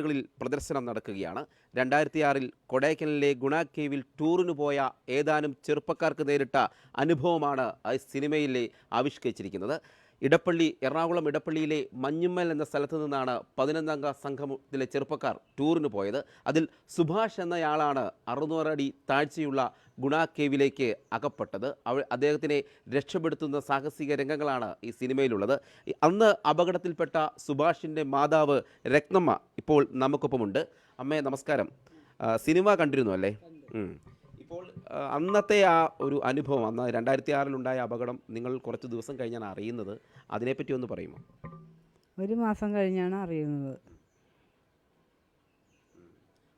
കളിൽ പ്രദർശനം നടക്കുകയാണ്. രണ്ടായിരത്തി ആറിൽ കൊടൈക്കനലിലെ ഗുണ കേവിൽ ടൂറിന് പോയ ഏതാനും ചെറുപ്പക്കാർക്ക് നേരിട്ട അനുഭവമാണ് ആ സിനിമയിലെ ആവിഷ്കരിച്ചിരിക്കുന്നത്. ഇടപ്പള്ളി എറണാകുളം ഇടപ്പള്ളിയിലെ മഞ്ഞുമ്മൽ എന്ന സ്ഥലത്ത് നിന്നാണ് പതിനൊന്നംഗ സംഘത്തിലെ ചെറുപ്പക്കാർ ടൂറിന് പോയത്. അതിൽ സുഭാഷ് എന്നയാളാണ് അറുന്നൂറടി താഴ്ചയുള്ള ഗുണ കേവിലേക്ക് അകപ്പെട്ടത്. അവ അദ്ദേഹത്തിനെ രക്ഷപ്പെടുത്തുന്ന സാഹസിക രംഗങ്ങളാണ് ഈ സിനിമയിലുള്ളത്. അന്ന് അപകടത്തിൽപ്പെട്ട സുഭാഷിന്റെ മാതാവ് രത്നമ്മ ഇപ്പോൾ നമുക്കൊപ്പമുണ്ട്. അമ്മേ നമസ്കാരം. സിനിമ കണ്ടിരുന്നു അല്ലേ? ഇപ്പോൾ അന്നത്തെ ആ ഒരു അനുഭവം അന്ന് രണ്ടായിരത്തി ആറിലുണ്ടായ അപകടം നിങ്ങൾ കുറച്ച് ദിവസം കഴിഞ്ഞാണ് അറിയുന്നത്. അതിനെപ്പറ്റി ഒന്ന് പറയുമോ? ഒരു മാസം കഴിഞ്ഞാണ് അറിയുന്നത്.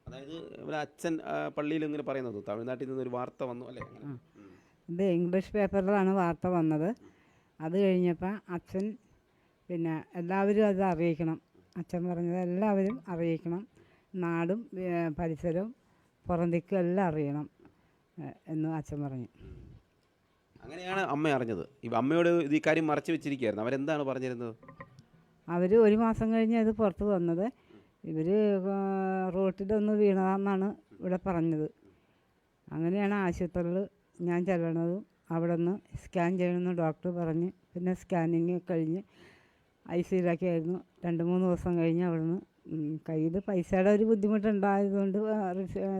അതായത് ഇവിടെ അച്ഛൻ പള്ളിയിൽ ഇങ്ങനെ പറയുന്നത്. തമിഴ്നാട്ടിൽ ഒരു വാർത്ത വന്നു അല്ലേ. ഇത് ഇംഗ്ലീഷ് പേപ്പറിലാണ് വാർത്ത വന്നത്. അത് കഴിഞ്ഞപ്പോൾ അച്ഛൻ പിന്നെ എല്ലാവരും അത് അറിയിക്കണം. അച്ഛൻ പറഞ്ഞത് എല്ലാവരും അറിയിക്കണം. നാടും പരിസരവും പുറന്തിക്കും എല്ലാം അറിയണം എന്ന് അച്ഛൻ പറഞ്ഞു. അങ്ങനെയാണ് അമ്മ അറിഞ്ഞത്. അമ്മയോട് ഇത് ഈ കാര്യം മറച്ചു വെച്ചിരിക്കുകയായിരുന്നു. അവരെന്താണ് പറഞ്ഞിരുന്നത്? അവർ ഒരു മാസം കഴിഞ്ഞ് അത് പുറത്ത് വന്നത്. ഇവർ റോട്ടിലൊന്ന് വീണതാണെന്നാണ് ഇവിടെ പറഞ്ഞത്. അങ്ങനെയാണ് ആശുപത്രിയിൽ ഞാൻ ചെല്ലണതും അവിടെ നിന്ന് സ്കാൻ ചെയ്യണമെന്ന് ഡോക്ടർ പറഞ്ഞ് പിന്നെ സ്കാനിങ് കഴിഞ്ഞ് ഐ സിയിലൊക്കെ ആയിരുന്നു രണ്ട് മൂന്ന് ദിവസം കഴിഞ്ഞ് അവിടെ നിന്ന് കയ്യിൽ പൈസയുടെ ഒരു ബുദ്ധിമുട്ടുണ്ടായതുകൊണ്ട്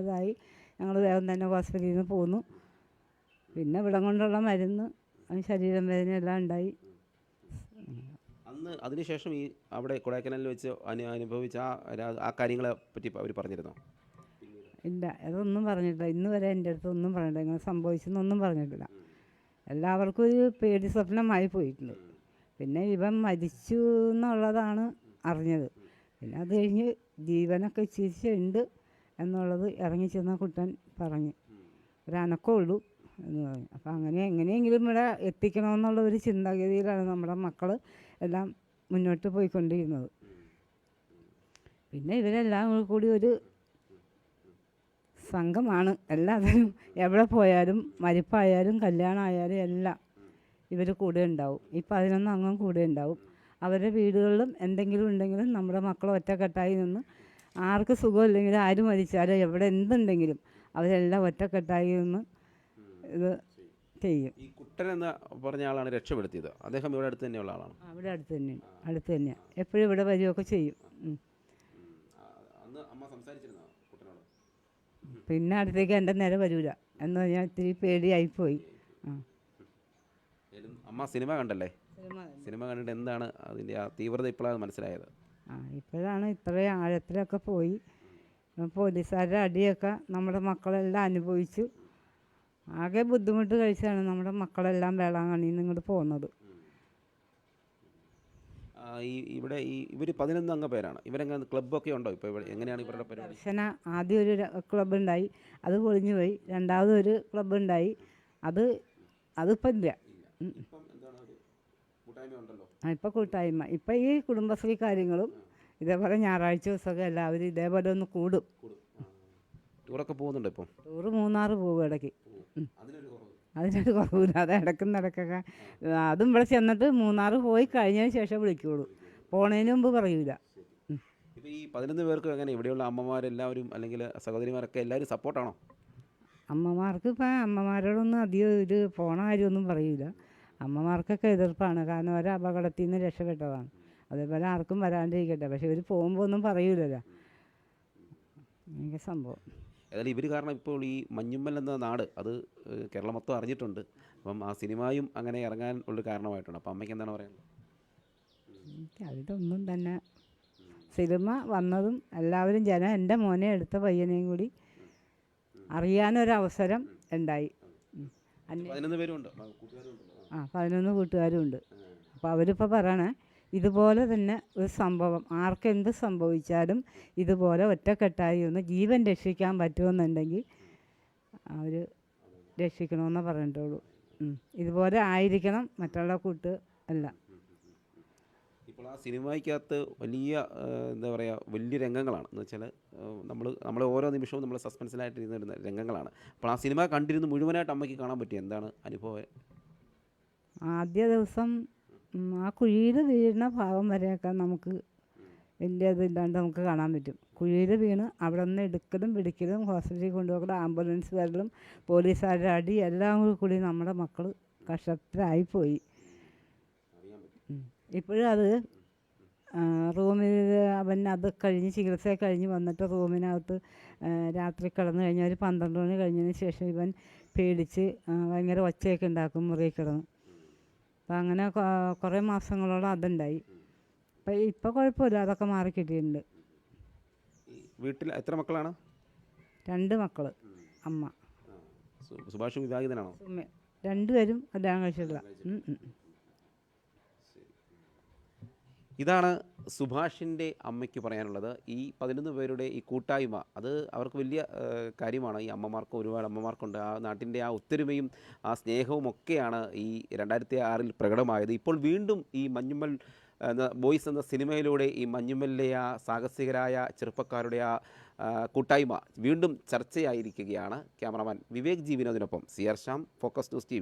ഇതായി. ഞങ്ങൾ വേഗം തന്നെ ഹോസ്പിറ്റലിൽ നിന്ന് പോന്നു. പിന്നെ ഇവിടെ കൊണ്ടുള്ള മരുന്ന് ശരീരം വേദന എല്ലാം ഉണ്ടായി. അന്ന് അതിനുശേഷം ഈ അവിടെ കൊടൈക്കനാലിൽ വെച്ച് അനു അനുഭവിച്ച ആ രാ- ആ കാര്യങ്ങളെ പറ്റി അവർ പറഞ്ഞിരുന്നു? ഇല്ല അതൊന്നും പറഞ്ഞിട്ടില്ല. ഇന്ന് വരെ എന്റെ അടുത്ത് ഒന്നും പറഞ്ഞിട്ടില്ല. ഇങ്ങനെ സംഭവിച്ചെന്നൊന്നും പറഞ്ഞിട്ടില്ല. എല്ലാവർക്കും ഒരു പേടി സ്വപ്നമായി പോയിട്ടുണ്ട്. പിന്നെ ഇവൻ മരിച്ചു എന്നുള്ളതാണ് അറിഞ്ഞത്. പിന്നെ അത് കഴിഞ്ഞ് ജീവനൊക്കെ ചിരിച്ചുണ്ട് എന്നുള്ളത് ഇറങ്ങി ചെന്ന കുട്ടൻ പറഞ്ഞു. ഒരു ഉള്ളു എന്ന് പറഞ്ഞു. അപ്പം അങ്ങനെ എങ്ങനെയെങ്കിലും ഇവിടെ എത്തിക്കണമെന്നുള്ള ഒരു ചിന്താഗതിയിലാണ് നമ്മുടെ മക്കൾ എല്ലാം മുന്നോട്ട് പോയിക്കൊണ്ടിരുന്നത്. പിന്നെ ഇവരെല്ലാം കൂടി ഒരു സംഘമാണ്. എല്ലാവരും എവിടെ പോയാലും മരിപ്പായാലും കല്യാണമായാലും എല്ലാം ഇവർ കൂടെ ഉണ്ടാവും. ഈ പതിനൊന്ന് അംഗം കൂടെ ഉണ്ടാവും. അവരുടെ വീടുകളിലും എന്തെങ്കിലും ഉണ്ടെങ്കിലും നമ്മുടെ മക്കൾ ഒറ്റക്കെട്ടായി നിന്ന് ആർക്ക് സുഖമില്ലെങ്കിലും ആര് മരിച്ചാലും എവിടെ എന്തുണ്ടെങ്കിലും അവരെല്ലാം ഒറ്റക്കെട്ടായി നിന്ന് ഇത് ചെയ്യും. കുട്ടൻ എന്ന് പറഞ്ഞ ആളാണ് രക്ഷപ്പെടുത്തിയത്. അദ്ദേഹം ഇവിടെ അടുത്ത് തന്നെയുള്ള ആളാണ്. ഇവിടെ അടുത്ത് തന്നെയാണ് അടുത്ത് തന്നെയാണ് എപ്പോഴും ഇവിടെ വരികയൊക്കെ ചെയ്യും. ഉം. അന്ന് അമ്മ സംസാരിച്ചിരുന്നോ കുട്ടനോട്? പിന്നെ അടുത്തേക്ക് എന്റെ നേരെ വരൂല. എന്ന് പറഞ്ഞാൽ ഇത്തിരി പേടിയായിപ്പോയി. ആ. ഏതായാലും അമ്മ സിനിമ കണ്ടല്ലേ? സിനിമ കണ്ടിട്ട് എന്താണ് അതിന്റെ ആ തീവ്രത ഇപ്പോഴാണ് മനസ്സിലായത്? ആ ഇപ്പോഴാണ് ഇത്രയും ആഴത്തിലൊക്കെ പോയി. പോലീസുകാരുടെ അടിയൊക്കെ നമ്മുടെ മക്കളെല്ലാം അനുഭവിച്ചു. ആകെ ബുദ്ധിമുട്ട് കഴിച്ചാണ് നമ്മുടെ മക്കളെല്ലാം വേളാങ്കണ്ണിയിൽ നിന്ന് ഇങ്ങോട്ട് പോകുന്നത്. ഈ ഇവിടെ ഈ ഇവർ പതിനൊന്ന് അംഗ പേരാണ്. ഇവരെങ്ങനെ ക്ലബ്ബൊക്കെ ഉണ്ടോ? ഇപ്പോൾ ഇവിടെ എങ്ങനെയാണ് ഇവരുടെ പരിപാടി? ദർശന ആദ്യം ഒരു ക്ലബ്ബ് ഉണ്ടായി അത് പൊളിഞ്ഞു പോയി. രണ്ടാമത് ഒരു ക്ലബ്ബ് ഉണ്ടായി അത് അതിപ്പോൾ ഇല്ല. ഇപ്പം എന്താണ് ഒരു കൂട്ടായ്മ ഉണ്ടല്ലോ ആ ഇപ്പൊ കൂട്ടായ്മ. ഇപ്പം ഈ കുടുംബശ്രീ കാര്യങ്ങളും ഇതേപോലെ ഞായറാഴ്ച ദിവസമൊക്കെ എല്ലാവരും ഇതേപോലെ ഒന്ന് കൂടും. കൂടും. ടൂറൊക്കെ പോകുന്നുണ്ടോ ഇപ്പം? ടൂറ് മൂന്നാറ് പോകും ഇടയ്ക്ക്. അതിനൊരു കുറവ്. അതിനൊരു കുറവില്ല അത് ഇടയ്ക്ക് നടക്കൊക്കെ. അതും ഇവിടെ ചെന്നിട്ട് മൂന്നാർ പോയി കഴിഞ്ഞതിന് ശേഷം വിളിക്കുള്ളൂ. പോണതിന് മുമ്പ് പറയൂല. ഈ പതിനൊന്ന് പേർക്ക് എങ്ങനെ? ഇവിടെയുള്ള അമ്മമാരെല്ലാവരും അല്ലെങ്കിൽ സഹോദരിമാരൊക്കെ എല്ലാവരും സപ്പോർട്ടാണോ? അമ്മമാർക്ക് ഇപ്പം അമ്മമാരോടൊന്നും അധികം ഒരു പോണ കാര്യമൊന്നും പറയൂല. അമ്മമാർക്കൊക്കെ എതിർപ്പാണ്. കാരണം ഒരു അപകടത്തിൽ നിന്ന് രക്ഷപ്പെട്ടതാണ്. അതേപോലെ ആർക്കും വരാണ്ടിരിക്കട്ടെ. പക്ഷെ ഇവർ പോകുമ്പോൾ ഒന്നും പറയൂലല്ലോ. എനിക്ക് സംഭവം. ഏതായാലും ഇവർ കാരണം ഇപ്പോൾ ഈ മഞ്ഞുമ്മൽ എന്ന നാട് അത് കേരളം മൊത്തം അറിഞ്ഞിട്ടുണ്ട്. അപ്പം ആ സിനിമയും അങ്ങനെ ഇറങ്ങാൻ ഉള്ള കാരണമായിട്ടുണ്ട്. അപ്പം അമ്മയ്ക്ക് എന്താണ് പറയുന്നത് അതിലൊന്നും തന്നെ സിനിമ വന്നതും എല്ലാവരും ജനം എന്റെ മോനെ എടുത്ത പയ്യനെയും കൂടി അറിയാനൊരവസരം ഉണ്ടായി. ആ പതിനൊന്ന് കൂട്ടുകാരും ഉണ്ട് അപ്പോൾ അവരിപ്പോൾ പറയണേ ഇതുപോലെ തന്നെ ഒരു സംഭവം. ആർക്കെന്ത് സംഭവിച്ചാലും ഇതുപോലെ ഒറ്റക്കെട്ടായി ഒന്ന് ജീവൻ രക്ഷിക്കാൻ പറ്റുമെന്നുണ്ടെങ്കിൽ അവർ രക്ഷിക്കണമെന്ന് പറഞ്ഞിട്ടുള്ളൂ. ഇതുപോലെ ആയിരിക്കണം മറ്റുള്ള കൂട്ട് അല്ല. ഇപ്പോൾ ആ സിനിമയ്ക്കകത്ത് വലിയ എന്താ പറയുക വലിയ രംഗങ്ങളാണ്. എന്ന് വെച്ചാൽ നമ്മൾ നമ്മൾ ഓരോ നിമിഷവും നമ്മൾ സസ്പെൻസിലായിട്ട് ഇരുന്നിരുന്ന രംഗങ്ങളാണ്. അപ്പോൾ ആ സിനിമ കണ്ടിരുന്ന് മുഴുവനായിട്ട് അമ്മയ്ക്ക് കാണാൻ പറ്റിയ എന്താണ് അനുഭവം? ആദ്യ ദിവസം ആ കുഴിയിൽ വീഴുന്ന ഭാഗം വരെയൊക്കെ നമുക്ക് വലിയ ഇതില്ലാണ്ട് നമുക്ക് കാണാൻ പറ്റും. കുഴിയിൽ വീണ് അവിടെ നിന്ന് എടുക്കലും പിടിക്കലും ഹോസ്പിറ്റലിൽ കൊണ്ടുപോകലും ആംബുലൻസ് വരലും പോലീസുകാരുടെ അടി എല്ലാം കൂടി നമ്മുടെ മക്കൾ കഷ്ടത്തിലായിപ്പോയി. ഇപ്പോഴും അത് റൂമിൽ അവൻ അത് കഴിഞ്ഞ് ചികിത്സ കഴിഞ്ഞ് വന്നിട്ട് റൂമിനകത്ത് രാത്രി കിടന്നു കഴിഞ്ഞാൽ ഒരു പന്ത്രണ്ട് മണി കഴിഞ്ഞതിന് ശേഷം ഇവൻ പേടിച്ച് ഭയങ്കര ഒച്ചയൊക്കെ ഉണ്ടാക്കും മുറിയിൽ കിടന്ന്. അപ്പം അങ്ങനെ കുറേ മാസങ്ങളോളം അതുണ്ടായി. അപ്പം ഇപ്പോൾ കുഴപ്പമില്ല അതൊക്കെ മാറി കിട്ടിയിട്ടുണ്ട്. വീട്ടിൽ എത്ര മക്കളാണ്? രണ്ട് മക്കൾ അമ്മ. സുഭാഷും വിവാഹിതനാണോ? രണ്ടുപേരും കല്യാണം കഴിച്ചിട്ടില്ല. ഇതാണ് സുഭാഷിന്റെ അമ്മയ്ക്ക് പറയാനുള്ളത് ഈ പതിനൊന്ന് പേരുടെ ഈ കൂട്ടായ്മ അത് അവർക്ക് വലിയ കാര്യമാണ്. ഈ അമ്മമാർക്ക് ഒരുപാട് അമ്മമാർക്കുണ്ട്. ആ നാട്ടിന്റെ ആ ഒത്തൊരുമയും ആ സ്നേഹവും ഒക്കെയാണ് ഈ രണ്ടായിരത്തി ആറിൽ പ്രകടമായത്. ഇപ്പോൾ വീണ്ടും ഈ മഞ്ഞുമ്മൽ എന്ന ബോയ്സ് എന്ന സിനിമയിലൂടെ ഈ മഞ്ഞുമ്മലിലെ ആ സാഹസികരായ ചെറുപ്പക്കാരുടെ ആ കൂട്ടായ്മ വീണ്ടും ചർച്ചയായിരിക്കുകയാണ്. Cameraman Vivek G വിനോദിനൊപ്പം. C R Shyam focus news T